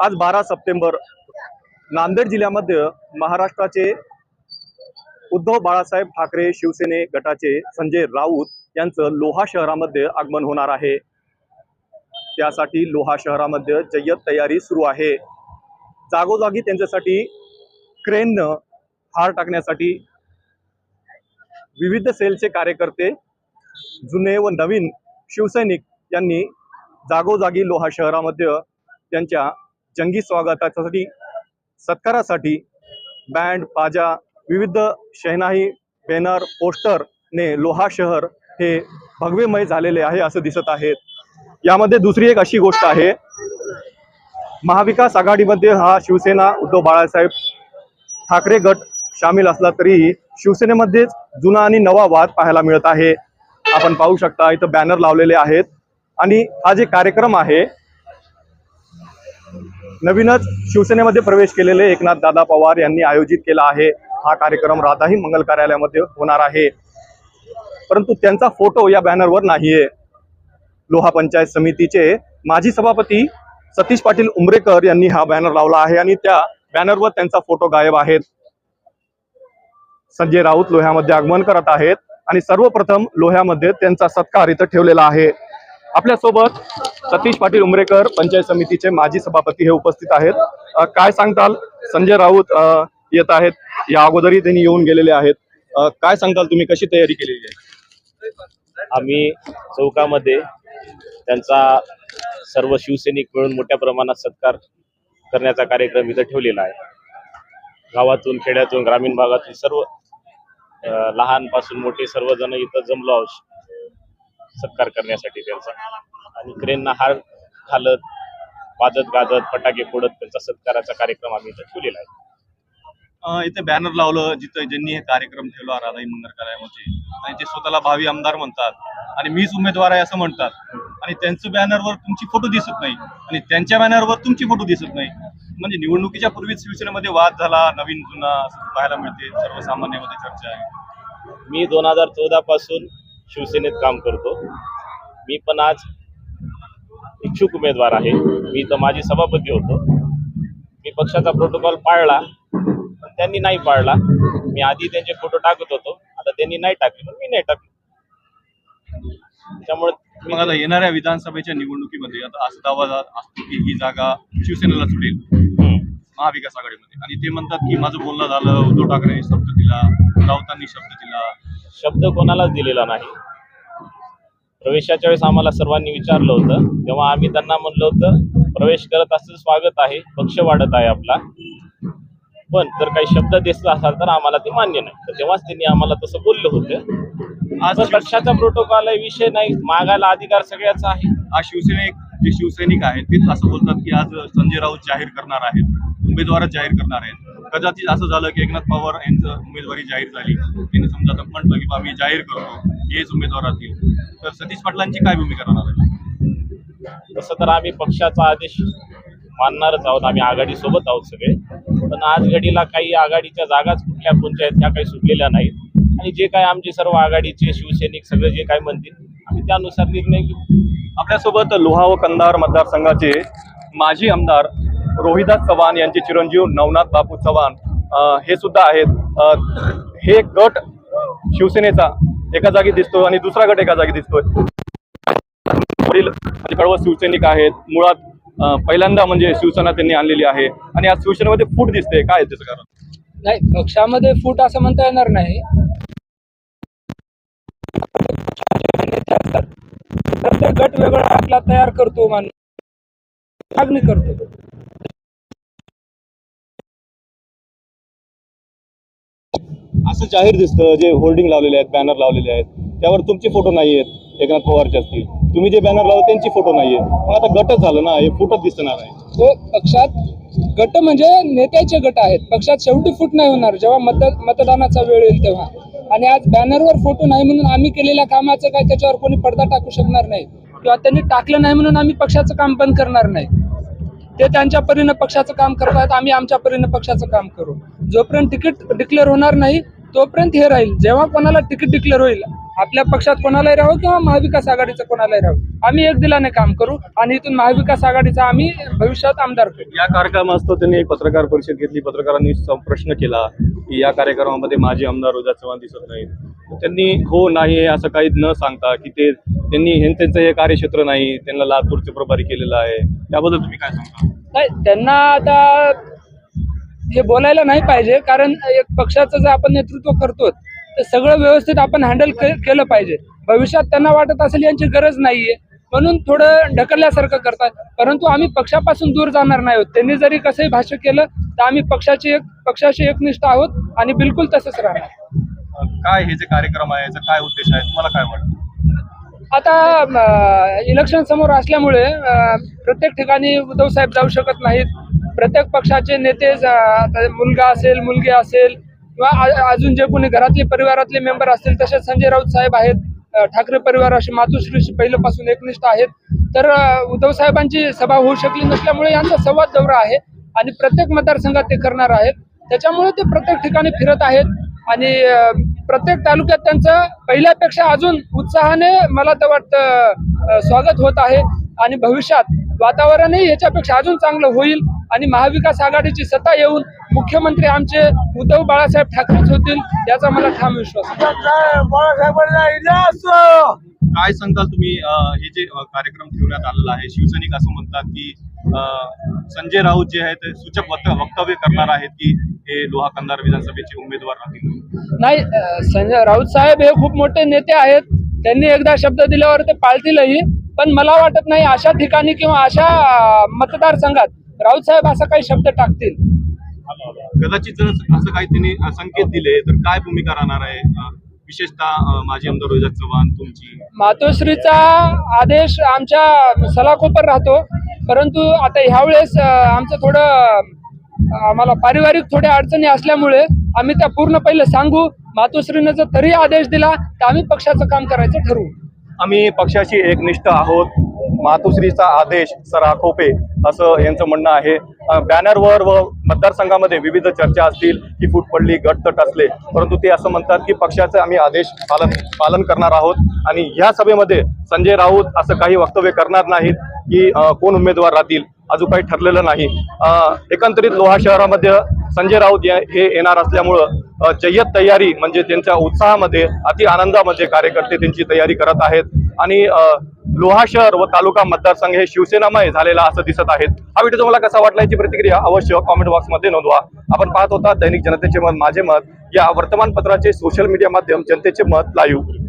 आज बारा सप्टेंबर नांदेड जिल्ह्यामध्ये महाराष्ट्राचे उद्धव बाळासाहेब ठाकरे शिवसेने गटाचे संजय राऊत यांचं लोहा शहरामध्ये आगमन होणार आहे. त्यासाठी लोहा शहरामध्ये जय्यत तयारी सुरू आहे. जागोजागी त्यांच्यासाठी क्रेननं हार टाकण्यासाठी विविध सेलचे कार्यकर्ते जुने व नवीन शिवसैनिक यांनी जागोजागी लोहा शहरामध्ये त्यांच्या जंगी स्वागतासाठी सत्कारासाठी बँड पाजा विविध शहनाई बॅनर पोस्टरने लोहा शहर हे भगवेमय झालेले आहे असं दिसत आहेत यामध्ये दुसरी एक अशी गोष्ट आहे. महाविकास आघाडीमध्ये हा शिवसेना उद्धव बाळासाहेब ठाकरे गट सामील असला तरीही शिवसेनेमध्येच जुना आणि नवा वाद पाहायला मिळत आहे. आपण पाहू शकता इथं बॅनर लावलेले आहेत. आणि हा जे कार्यक्रम आहे नवीनच शिवसेनेमध्ये प्रवेश केलेले एकनाथ दादा पवार यांनी आयोजित केला आहे. हा कार्यक्रम राधाही मंगल कार्यालयामध्ये होणार आहे. परंतु त्यांचा फोटो या बॅनरवर नाहीये. लोहा पंचायत समितीचे माजी सभापती सतीश पाटील उमरेकर यांनी हा बॅनर लावला आहे आणि त्या बॅनरवर त्यांचा फोटो गायब आहेत. संजय राऊत लोह्यामध्ये आगमन करत आहेत आणि सर्वप्रथम लोह्यामध्ये त्यांचा सत्कार इथं ठेवलेला आहे. आपल्यासोबत सतीश पाटील उमरेकर पंचायत समितीचे माजी सभापती हे उपस्थित आहेत. काय सांगताल? संजय राऊत येत आहेत. या अगोदरही त्यांनी येऊन गेलेले आहेत. काय सांगताल तुम्ही? कशी तयारी केलेली आहे? आम्ही चौकामध्ये त्यांचा सर्व शिवसैनिक मिळून मोठ्या प्रमाणात सत्कार करण्याचा कार्यक्रम इथं ठेवलेला आहे. गावातून खेड्यातून ग्रामीण भागातून सर्व लहानपासून मोठे सर्वजण इथं जमलो आहोत. सत्कार करण्यासाठी त्यांचा. आणि क्रेनना हार घालत वाजत गाजत फटाके फोडत त्यांचा सत्काराचा कार्यक्रम आम्ही इथं ठेवलेला आहे. इथे बॅनर लावलं जिथं ज्यांनी हे कार्यक्रम ठेवला राधाई मंगल कार्यालयामध्ये आणि ते स्वतःला भावी आमदार म्हणतात. आणि मीच उमेदवार आहे असं म्हणतात. आणि त्यांचं बॅनरवर तुमची फोटो दिसत नाही. आणि त्यांच्या बॅनरवर तुमची फोटो दिसत नाही. म्हणजे निवडणुकीच्या पूर्वीच शिवसेनेमध्ये वाद झाला नवीन जुना असं पाहायला मिळते सर्वसामान्यामध्ये चर्चा आहे. मी दोन हजार चौदा पासून शिवसेनेत काम करतो. मी पण आज इच्छुक उमेदवार आहे. मी तर माझी सभापती होतो. मी पक्षाचा प्रोटोकॉल पाळला पण त्यांनी नाही पाळला. मी आधी त्यांचे फोटो टाकत होतो. आता त्यांनी नाही टाकले पण मी नाही टाकले. त्यामुळे मग आता येणाऱ्या विधानसभेच्या निवडणुकीमध्ये आता असं दावा असतो की ही जागा शिवसेनेला सुटेल. महाविकास आघाडीमध्ये. आणि ते म्हणतात की माझं बोलणं झालं उद्धव ठाकरेंनी शब्द दिला राऊतांनी शब्द दिला. शब्द कोणालाच दिलेला नाही. प्रवेशाच्या वेळेस आम्हाला सर्वांनी विचारलं होतं. तेव्हा आम्ही त्यांना म्हणलं होतं प्रवेश करत असं स्वागत आहे पक्ष वाढत आहे आपला. पण जर काही शब्द दिसला असाल तर आम्हाला ते मान्य नाही. तर तेव्हाच त्यांनी आम्हाला तसं बोललं होतं. आज पक्षाचा प्रोटोकॉल आहे विषय नाही. मागायला अधिकार सगळ्याचा आहे. आज शिवसैनिक जे शिवसैनिक आहेत ते असं बोलतात की आज संजय राऊत जाहीर करणार आहेत उमेदवारच जाहीर करणार आहेत. कदाचित असं झालं की एकनाथ पवार यांचं उमेदवारी जाहीर झाली. आता म्हटलं की बा मी जाहीर करतो हेच उमेदवार राहतील तर सतीश पाटलांची काय भूमिका राहणार आहे? तसं तर आम्ही पक्षाचा आदेश मानणारच आहोत. आम्ही आघाडी सोबत आहोत सगळे. पण आज घडीला काही आघाडीच्या जागाच कुठल्या कोणत्या आहेत ह्या काही सुटलेल्या नाहीत. आणि जे काय आमचे सर्व आघाडीचे शिवसैनिक सगळे जे काय म्हणतील आम्ही त्यानुसार निर्णय घेऊ. आपल्यासोबत लोहा व कंधार मतदारसंघाचे माजी आमदार रोहिदास चव्हाण यांचे चिरंजीव नवनाथ बापू चव्हाण हे सुद्धा आहेत. हे गट शिवसेनेचा एका जागी दिसतो आणि दुसरा गट एका जागी दिसतोय. वडील म्हणजे शिवसैनिक आहेत मुळात पहिल्यांदा म्हणजे शिवसेना त्यांनी आणलेली आहे आणि आज शिवसेनेमध्ये फूट दिसते काय त्याचं कारण? नाही पक्षामध्ये फूट असं म्हणता येणार नाही. तर ते गट वेगळा आपला तयार करतो मान मागणी करतो. असं जाहीर दिसतं जे होर्डिंग लावलेले आहेत बॅनर लावलेले आहेत. त्यावर तुमचे फोटो नाही आहेत एकनाथ पवारचे असतील. तुम्ही जे बॅनर लावले त्यांची फोटो नाही आहेत. मग आता गटच झालं ना हे फुटच दिसणार आहे. तो पक्षात गट म्हणजे नेत्याचे गट आहेत. पक्षात शेवटी फूट नाही होणार. जेव्हा मत मतदानाचा वेळ येईल तेव्हा. आणि आज बॅनरवर फोटो नाही म्हणून आम्ही केलेल्या कामाचं काय त्याच्यावर कोणी पडदा टाकू शकणार नाही. किंवा त्यांनी टाकलं नाही म्हणून आम्ही पक्षाचं काम बंद करणार नाही. ते त्यांच्या परीनं पक्षाचं काम करतात आम्ही आमच्या परीनं पक्षाचं काम करू. जोपर्यंत तिकीट डिक्लेअर होणार नाही तोपर्यंत हे राहील. जेव्हा कोणाला तिकीट डिक्लेअर होईल आपल्या पक्षात कोणालाही राहू किंवा महाविकास आघाडीचं कोणालाही राहू आम्ही एक दिलाने काम करू आणि इथून महाविकास आघाडीचा आम्ही भविष्यात आमदार करू या कार्यक्रमास्तव त्यांनी एक पत्रकार परिषद घेतली. पत्रकारांनी प्रश्न केला की या कार्यक्रमामध्ये माझे आमदार रोजा चव्हाण दिसत नाहीत. त्यांनी हो नाही असं काही न सांगता की ते त्यांनी हे त्यांचं हे कार्यक्षेत्र नाही त्यांना लातूरचे प्रभारी केलेलं आहे. याबद्दल तुम्ही काय सांगता? नाही त्यांना आता हे बोलायला नाही पाहिजे कारण एक पक्षाचं जर आपण नेतृत्व करतो तर सगळं व्यवस्थित आपण हँडल केलं पाहिजे. भविष्यात त्यांना वाटत असेल यांची गरज नाहीये. म्हणून थोडं ढकलल्यासारखं करतात. परंतु आम्ही पक्षापासून दूर जाणार नाही आहोत. त्यांनी जरी कसंही भाष्य केलं तर आम्ही पक्षाची एक पक्षाशी एकनिष्ठ आहोत आणि बिलकुल तसंच राहणार. काय हे जे कार्यक्रम आहे याचा काय उद्देश आहे? तुम्हाला काय वाटतं? आता इलेक्शन समोर असल्यामुळे प्रत्येक ठिकाणी उद्धव साहेब जाऊ शकत नाहीत. प्रत्येक पक्षाचे नेते ज- मुलगा असेल मुलगी असेल किंवा अजून जे कोणी घरातले परिवारातले मेंबर असतील तसेच संजय राऊत साहेब आहेत ठाकरे परिवार अशी मातोश्रीशी पहिल्यापासून एकनिष्ठ आहेत. तर उद्धव साहेबांची सभा होऊ शकली नसल्यामुळे यांचा संवाद दौरा आहे आणि प्रत्येक मतदारसंघात ते करणार आहेत. त्याच्यामुळे ते प्रत्येक ठिकाणी फिरत आहेत आणि प्रत्येक तालुक्यात त्यांचं पहिल्यापेक्षा अजून उत्साहाने मला तर वाटतं स्वागत होत आहे. आणि भविष्यात वातावरणही याच्यापेक्षा अजून चांगलं होईल. आणि महाविकास आघाडीची सत्ता येऊन मुख्यमंत्री आमचे उद्धव बाळासाहेब ठाकरेच होतील याचा मला ठाम विश्वास काय सांगताल तुम्ही हे जे कार्यक्रम ठेवण्यात आलेला आहे? शिवसैनिक असं म्हणतात की संजय राऊत जे आहे ते सूचक वक्त- वक्तव्य करणार आहेत की हे लोहा कंदार विधानसभेचे उमेदवार राहतील? नाही संजय राऊत साहेब हे खूप मोठे नेते आहेत. त्यांनी एकदा शब्द दिल्यावर ते पाळतीलही पण मला वाटत नाही अशा ठिकाणी किंवा अशा मतदारसंघात राऊत साहेब असा काही शब्द टाकतील. कदाचित जर असं काही त्यांनी संकेत दिले तर काय भूमिका राहणार आहे? विशेषतः माजी आमदार रोहित चव्हाण तुमची? मातोश्रीचा आदेश आमच्या सलाखोपर राहतो परंतु आता ह्यावेळेस आमचं थोडं आम्हाला पारिवारिक थोड्या अडचणी असल्यामुळे आम्ही त्या पूर्ण पहिले सांगू. मातोश्रीनं जर तरी आदेश दिला तर आम्ही पक्षाचं काम करायचं ठरवू. आम्ही पक्षाशी एकनिष्ठ आहोत. मातोश्रीचा आदेश सर आखोपे असं यांचं म्हणणं आहे. बॅनरवर व मतदारसंघामध्ये विविध चर्चा असतील की फूट पडली गटतट असले परंतु ते असं म्हणतात की पक्षाचे आम्ही आदेश पालन पालन करणार आहोत. आणि ह्या सभेमध्ये संजय राऊत असं काही वक्तव्य करणार नाहीत की कोण उमेदवार राहतील अजून काही ठरलेलं नाही. एकंदरीत लोहा शहरामध्ये संजय राऊत या- हे येणार असल्यामुळं जय्यत तयारी म्हणजे त्यांच्या उत्साहामध्ये अति आनंदामध्ये कार्यकर्ते त्यांची तयारी करत आहेत. आणि लोहा शहर व तालुका मतदारसंघ हे शिवसेनामय झालेला असं दिसत आहेत हा व्हिडिओ तुम्हाला कसा वाटला याची प्रतिक्रिया अवश्य कॉमेंट बॉक्समध्ये नोंदवा. आपण पाहत होता दैनिक जनतेचे मत माझे मत या वर्तमानपत्राचे सोशल मीडिया माध्यम जनतेचे मत लाईव्ह